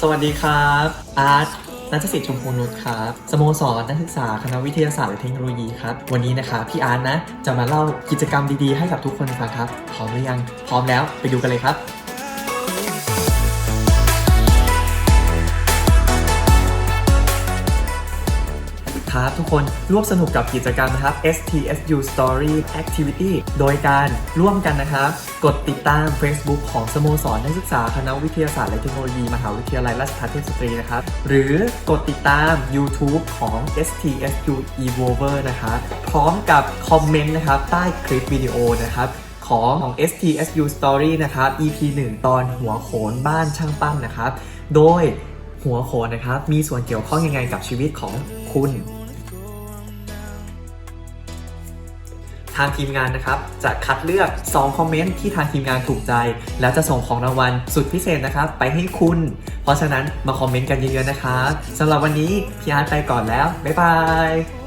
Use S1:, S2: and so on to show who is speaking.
S1: สวัสดีครับ อาร์ตนัทสิทธิ์ชมพูนุชครับสโมสรนักศึกษาคณะวิทยาศาสตร์และเทคโนโลยีครับ วันนี้นะคะพี่อาร์ตนะ จะมาเล่ากิจกรรมดีๆให้กับทุกคนฟังครับ พร้อมหรือยัง พร้อมแล้วไปดูกันเลยครับ ครับทุกคนร่วมสนุกกับกิจกรรมนะครับ STSU Story Activity โดยการร่วมกันนะครับ กดติดตาม Facebook ของสโมสรนักศึกษาคณะวิทยาศาสตร์และเทคโนโลยี มหาวิทยาลัยราชภัฏเทพสตรีนะครับ หรือกดติดตาม YouTube ของ STSU Evolver นะครับพร้อมกับคอมเมนต์นะครับใต้คลิปวิดีโอนะครับของของ STSU Story นะครับ EP 1 ตอนหัวโขนบ้านช่างปั้นนะครับ โดยหัวโขนนะครับ มีส่วนเกี่ยวข้องยังไงกับชีวิตของคุณ ทางทีมงานนะครับ จะคัดเลือก 2 คอมเมนต์ที่ทางทีมงานถูกใจ แล้วจะส่งของรางวัลสุดพิเศษนะครับ ไปให้คุณ เพราะฉะนั้นมาคอมเมนต์กันเยอะๆนะครับสำหรับวันนี้พี่อาร์ตไปก่อนแล้ว บ๊ายบาย